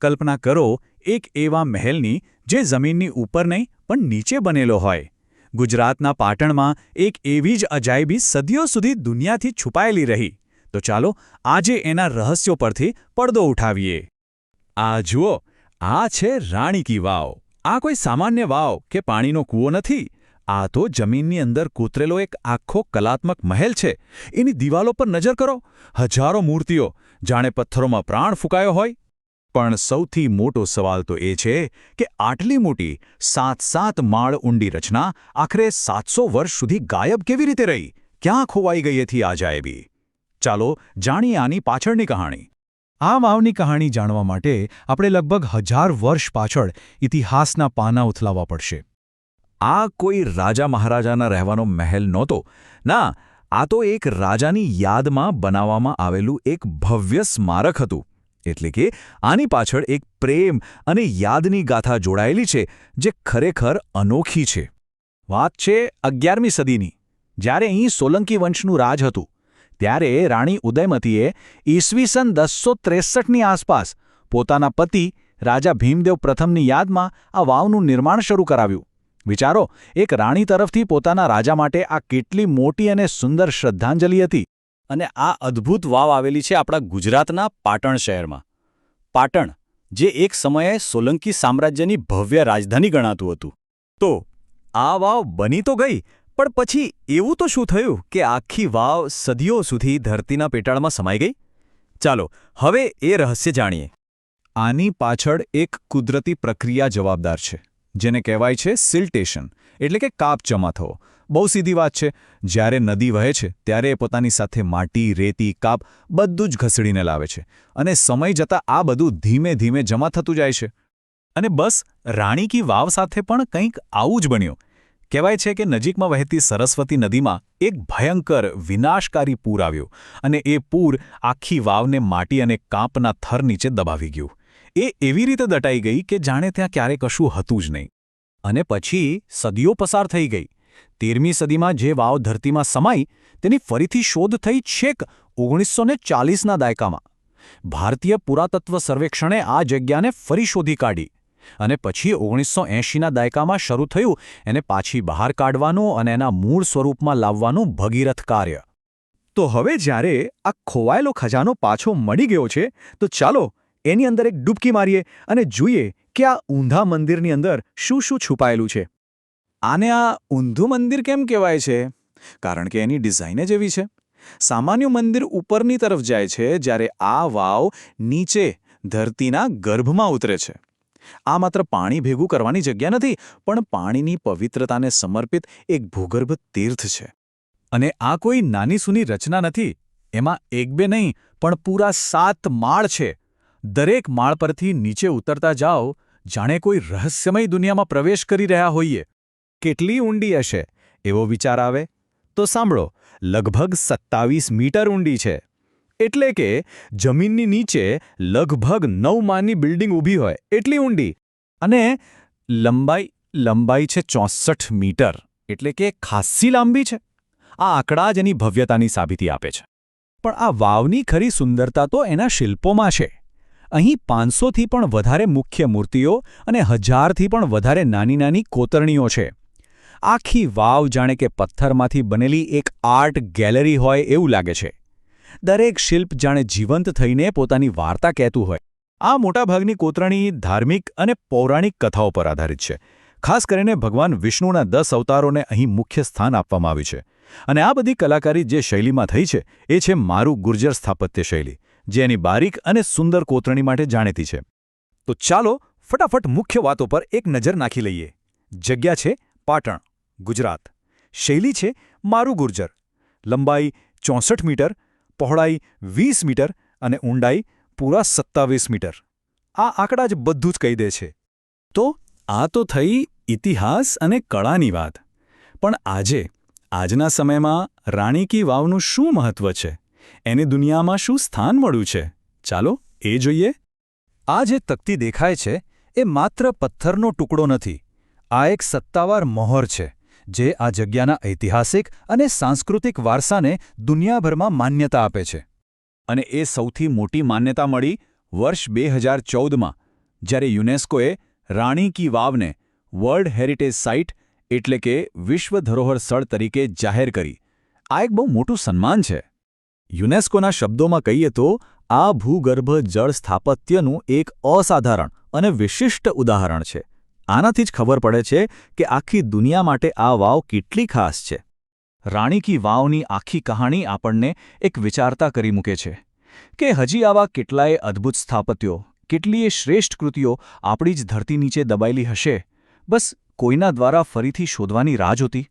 કલ્પના કરો, એક એવા મહેલની જે જમીનની ઉપર નહીં, પણ નીચે બનેલો હોય. ગુજરાતના પાટણમાં એક એવી જ અજાયબી સદીઓ સુધી દુનિયાથી છુપાયેલી રહી. તો ચાલો, આજે એના રહસ્યો પરથી પડદો ઉઠાવીએ. આ જુઓ, આ છે રાણી કી વાવ. આ કોઈ સામાન્ય વાવ કે પાણીનો કૂવો નથી. આ તો જમીનની અંદર કૂતરેલો એક આખો કલાત્મક મહેલ છે. એની દિવાલો પર નજર કરો. હજારો મૂર્તિઓ, જાણે પથ્થરોમાં પ્રાણ ફૂંકાયો હોય. પણ સૌથી મોટો સવાલ તો એ છે કે આટલી મોટી સાત સાત માળ ઊંડી રચના આખરે સાતસો વર્ષ સુધી ગાયબ કેવી રીતે રહી? ક્યાં ખોવાઈ ગઈ હતી આ જાયબી ચાલો જાણીએ આની પાછળની કહાણી. આ વાવની કહાણી જાણવા માટે આપણે લગભગ હજાર વર્ષ પાછળ ઇતિહાસના પાના ઉથલાવવા પડશે. આ કોઈ રાજા મહારાજાના રહેવાનો મહેલ નહોતો. ના, આ તો એક રાજાની યાદમાં બનાવવામાં આવેલું એક ભવ્ય સ્મારક હતું. એટલે કે આની પાછળ એક પ્રેમ અને યાદની ગાથા જોડાયેલી છે, જે ખરેખર અનોખી છે. વાત છે અગિયારમી સદીની. જ્યારે અહીં સોલંકી વંશનું રાજ હતું, ત્યારે રાણી ઉદયમતીએ ઈસવીસન દસસો ત્રેસઠની આસપાસ પોતાના પતિ રાજા ભીમદેવ પ્રથમની યાદમાં આ વાવનું નિર્માણ શરૂ કરાવ્યું. વિચારો, એક રાણી તરફથી પોતાના રાજા માટે આ કેટલી મોટી અને સુંદર શ્રદ્ધાંજલિ હતી. અને આ અદ્ભુત વાવ આવેલી છે આપણા ગુજરાતના પાટણ શહેરમાં. પાટણ, જે એક સમયે સોલંકી સામ્રાજ્યની ભવ્ય રાજધાની ગણાતું હતું. તો, આ વાવ બની તો ગઈ, પણ પછી એવું તો શું થયું કે આખી વાવ સદીઓ સુધી ધરતીના પેટાળમાં સમાઈ ગઈ? ચાલો, હવે એ રહસ્ય જાણીએ. આની પાછળ એક કુદરતી પ્રક્રિયા જવાબદાર છે, જેને કહેવાય છે સિલ્ટેશન, એટલે કે કાપ જમા થવો બહુ સીધી વાત છે. જ્યારે નદી વહે છે, ત્યારે એ પોતાની સાથે માટી, રેતી, કાપ બધું જ ઘસડીને લાવે છે અને સમય જતાં આ બધું ધીમે ધીમે જમા થતું જાય છે. અને બસ, રાણી કી વાવ સાથે પણ કંઈક આવું જ બન્યું. કહેવાય છે કે નજીકમાં વહેતી સરસ્વતી નદીમાં એક ભયંકર, વિનાશકારી પૂર આવ્યું અને એ પૂર આખી વાવને માટી અને કાંપના થર નીચે દબાવી ગયું. એ એવી રીતે દટાઈ ગઈ કે જાણે ત્યાં ક્યારે કશું હતું જ નહીં. અને પછી સદીઓ પસાર થઈ ગઈ. તેરમી સદીમાં જે વાવ ધરતીમાં સમાઈ, તેની ફરીથી શોધ થઈ છેક ઓગણીસો ને ચાલીસના દાયકામાં. ભારતીય પુરાતત્વ સર્વેક્ષણે આ જગ્યાને ફરી શોધી કાઢી અને પછી ઓગણીસો એંશીના દાયકામાં શરૂ થયું એને પાછી બહાર કાઢવાનું અને એના મૂળ સ્વરૂપમાં લાવવાનું ભગીરથ કાર્ય. તો હવે જ્યારે આ ખોવાયેલો ખજાનો પાછો મળી ગયો છે, તો ચાલો એની અંદર એક ડૂબકી મારીએ અને જોઈએ કે આ ઊંધા મંદિરની અંદર શું શું છુપાયેલું છે. આને આ ઊંધું મંદિર કેમ કહેવાય છે? કારણ કે એની ડિઝાઇન જ એવી છે. સામાન્ય મંદિર ઉપરની તરફ જાય છે જ્યારે આ વાવ નીચે ધરતીના ગર્ભમાં ઉતરે છે. આ માત્ર પાણી ભેગું કરવાની જગ્યા નથી, પણ પાણીની પવિત્રતાને સમર્પિત એક ભૂગર્ભ તીર્થ છે. અને આ કોઈ નાની સૂની રચના નથી, એમાં એક બે નહીં, પણ પૂરા સાત માળ છે. દરેક માળ પરથી નીચે ઉતરતા જાઓ, જાણે કોઈ રહસ્યમય દુનિયામાં પ્રવેશ કરી રહ્યા હોઈએ. કેટલી ઊંડી હશે? એવો વિચાર આવે? તો સાંભળો, લગભગ સત્તાવીસ મીટર ઊંડી છે. એટલે કે, જમીનની નીચે લગભગ નવ માની બિલ્ડિંગ ઊભી હોય, એટલી ઊંડી. અને લંબાઈ લંબાઈ છે ચોસઠ મીટર, એટલે કે ખાસ્સી લાંબી છે. આ આંકડા જ એની ભવ્યતાની સાબિતી આપે છે. પણ આ વાવની ખરી સુંદરતા તો એના શિલ્પોમાં છે. અહીં પાંચસોથી પણ વધારે મુખ્ય મૂર્તિઓ અને હજારથી પણ વધારે નાની નાની કોતરણીઓ છે. આખી વાવ જાણે કે પથ્થરમાંથી બનેલી એક આર્ટ ગેલેરી હોય એવું લાગે છે. દરેક શિલ્પ જાણે જીવંત થઈને પોતાની વાર્તા કહેતું હોય. આ મોટાભાગની કોતરણી ધાર્મિક અને પૌરાણિક કથાઓ પર આધારિત છે. ખાસ કરીને ભગવાન વિષ્ણુના દસ અવતારોને અહીં મુખ્ય સ્થાન આપવામાં આવ્યું છે. અને આ બધી કલાકારી જે શૈલીમાં થઈ છે, એ છે મારું ગુર્જર સ્થાપત્ય શૈલી, જે એની બારીક અને સુંદર કોતરણી માટે જાણીતી છે. તો ચાલો ફટાફટ મુખ્ય વાતો પર એક નજર નાખી લઈએ. જગ્યા છે પાટણ, ગુજરાત. શૈલી છે મારું ગુર્જર. લંબાઈ ચોસઠ મીટર, પહોળાઈ વીસ મીટર અને ઊંડાઈ પૂરા સત્તાવીસ મીટર. આ આંકડા જ બધું જ કહી દે છે. તો આ તો થઈ ઇતિહાસ અને કળાની વાત. પણ આજે, આજના સમયમાં રાણી કી વાવનું શું મહત્વ છે? એને દુનિયામાં શું સ્થાન મળ્યું છે? ચાલો એ જોઈએ. આ જે તકતી દેખાય છે, એ માત્ર પથ્થરનો ટુકડો નથી. આ એક સત્તાવાર મહોર છે, જે આ જગ્યાના ઐતિહાસિક અને સાંસ્કૃતિક વારસાને દુનિયાભરમાં માન્યતા આપે છે. અને એ સૌથી મોટી માન્યતા મળી વર્ષ બે હજાર ચૌદમાં, જ્યારે યુનેસ્કોએ રાણી કી વાવને વર્લ્ડ હેરિટેજ સાઇટ એટલે કે વિશ્વ ધરોહર સ્થળ તરીકે જાહેર કરી. આ એક બહુ મોટું સન્માન છે. યુનેસ્કોના શબ્દોમાં કહીએ તો, આ ભૂગર્ભ જળ સ્થાપત્યનું એક અસાધારણ અને વિશિષ્ટ ઉદાહરણ છે. આનાથી જ ખબર પડે છે કે આખી દુનિયા માટે આ વાવ કેટલી ખાસ છે. રાણી કી વાવની આખી કહાણી આપણને એક વિચારતા કરી મૂકે છે કે હજી આવા કેટલાય અદ્ભુત સ્થાપત્યો, કેટલીય શ્રેષ્ઠ કૃતિઓ આપણી જ ધરતી નીચે દબાયેલી હશે. બસ કોઈના દ્વારા ફરીથી શોધવાની રાહ જોતી?